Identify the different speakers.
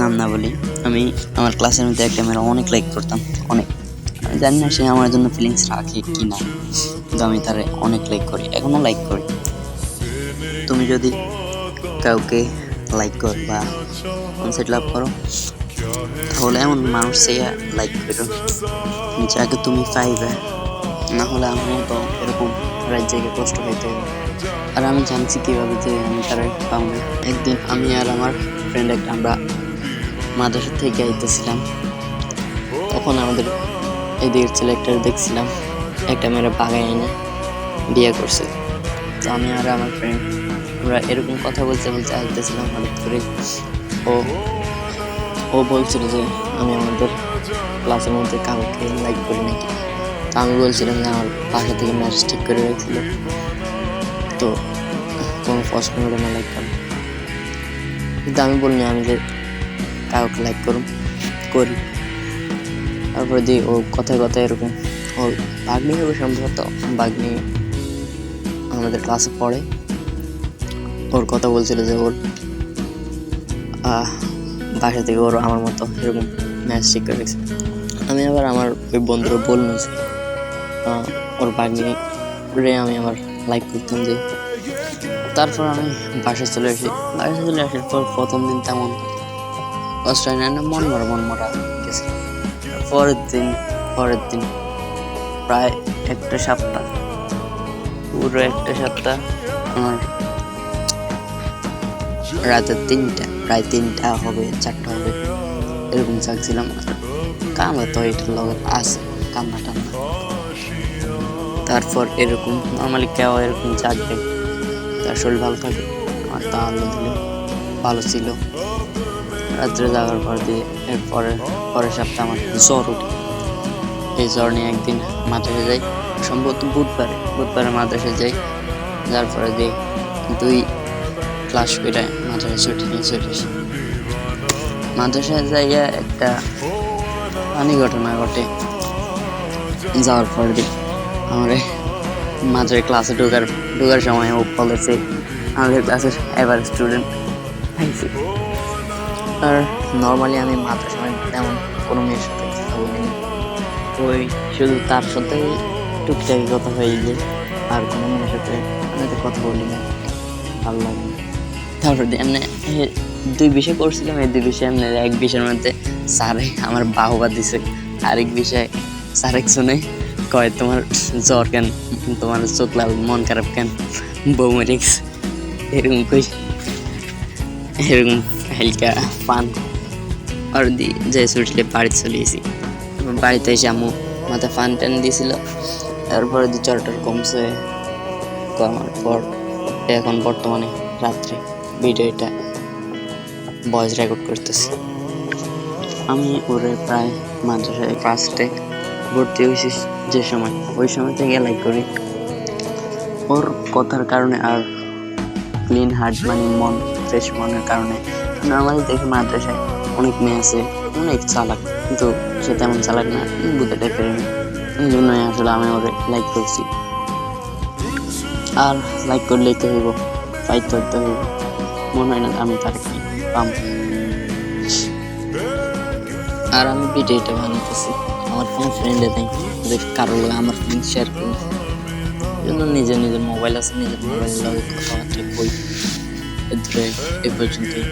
Speaker 1: নাম না বলি, আমি আমার ক্লাসের মধ্যে একটা মেয়েরা অনেক লাইক করতাম, অনেক। জানি না সে আমার জন্য ফিলিংস রাখে কি না, কিন্তু আমি তার অনেক লাইক করি এখনও লাইক করি। তুমি যদি কাউকে লাইক করো বা কনসেপ্ট লাভ করো, তাহলে এমন মানুষ সে লাইক করো। যাকে তুমি পাইবে, না হলে আমিও তো এরকম রাত জেগে কষ্ট পাইতে হবে আর আমি জানছি কীভাবে যে আমি তারা পাবো। একদিন আমি আর আমার ফ্রেন্ড একটা আমরা মাদ্রাসা থেকে আইতেছিলাম। তখন আমাদের এদিকের ছেলে একটা দেখছিলাম, একটা মেয়েরা বাগায় এনে বিয়ে করছে। তো আমি আর আমার ফ্রেন্ড আমরা এরকম কথা বলতে বলতে আইতেছিলাম হঠাৎ করে। ও ও বলছিল যে আমি আমাদের ক্লাসের মধ্যে কাউকে লাইক করি নাকি তো আমি বলছিলাম যে আমার বাসা থেকে ম্যাচ ঠিক করে রেখেছিল। তো কোনো প্রশ্ন হলো না লাইক করো কিন্তু আমি বলিনি আমি যে কাউকে লাইক করুন করি। তারপরে দিয়ে ও কথায় কথায় এরকম, ও বাগনি হবে সম্ভবত বাগনি আমাদের ক্লাসে পড়ে। ওর কথা বলছিল যে ওর বাসা থেকে ওর আমার মতো এরকম ম্যাচ ঠিক করে রেখেছে আমি আবার আমার ওই বন্ধুরা বললাম যে ওর বাগনি রে আমি আমার লাইক করতাম যে তারপর আমি বাসায় চলে আসি। বাসায় চলে আসার পর প্রথম দিন তেমন কষ্ট হয় না না মন মরা মন মরা গেছে। পরের দিন পরের দিন প্রায় একটা সপ্তাহ পুরো একটা সপ্তাহ আমার রাতের তিনটা, প্রায় তিনটা হবে, চারটা হবে, এরকম চাকছিলাম। কান্না তো এটার লগে আছে কান্না টান্না তারপর এরকম নর্মালি কেউ এরকম জাগবে তার শরীর ভালো থাকে আর তা আল্লাহ ভালো ছিল। রাত্রে জাগার পর দিয়ে এরপরে পরের সপ্তাহে আমার জ্বর উঠে এই জ্বর নিয়ে একদিন মাদ্রাসে যাই। সম্ভবত বুধবারে। বুধবারে মাদ্রাসে যাই। যার পরে দিয়ে দুই ক্লাস করে মাদ্রাসা ছুটি নিয়ে চলে মাদ্রাসায় যাইয়া একটা ফানি ঘটনা ঘটে। যাওয়ার পর দিয়ে আমার মাঝের ক্লাসে ঢোকার ঢোকার সময় ও বলেছে, আমাদের ক্লাসের এবার স্টুডেন্ট আইসি আর নর্মালি আমি মাথার সময় তেমন কোনো মেয়ের সাথে কথা বলিনি। ওই শুধু তার সাথে টুকটাকি কথা হয়ে যায় আর কোনো মেয়ের সাথে আমি কথা বলি না ভালো লাগে। তারপর এমনি দুই বিষয় করছিলাম, এই দুই বিষয় এমনি এক বিষয়ের মধ্যে স্যারে আমার বাহবা দিছে। আরেক বিষয় স্যার একজনে কয় তোমার জ্বর কেন? তোমার চোখ লাল, মন খারাপ কেন? গেছে। এরকম কই? এরকম হালকা পান। আর দি যে ছুটলে বাড়ি চলে তারপর বাড়িতে এসে আম্মু মাথায় ফান টান দিয়েছিল। তারপরে দি জ্বর টর কমছে। কমার পর, এখন বর্তমানে রাত্রে ভিডিওটা ভয়েস রেকর্ড করতেছি। আমি ওরে প্রায় মাদ্রাসায় ফার্স্টে ভর্তি হয়েছি যে সময়? ওই সময় থেকে লাইক করি। ওর কথার কারণে আর ক্লিন হার্ট মানে মন ফ্রেশ মনের কারণে। নর্মালি দেখি মাদ্রাসায় অনেক মেয়ে আছে, অনেক চালাক, কিন্তু সে তেমন চালাক না, বুঝতে টাইপের এই জন্যই আসলে আমি ওরে লাইক করছি। আর লাইক করলেই তো হইব ফাইট করতে হইব। মনে হয় না আমি তার কি পাম। আর আমি ভিডিওটা বানাইতেছি আমার কোনো ফ্রেন্ডে নেই যে কারও লোক আমার ফ্রেন্ড শেয়ার করি। জন্য নিজের নিজের মোবাইল আছে, নিজের মোবাইল লগে কথাবার্তা বই এ পর্যন্তই।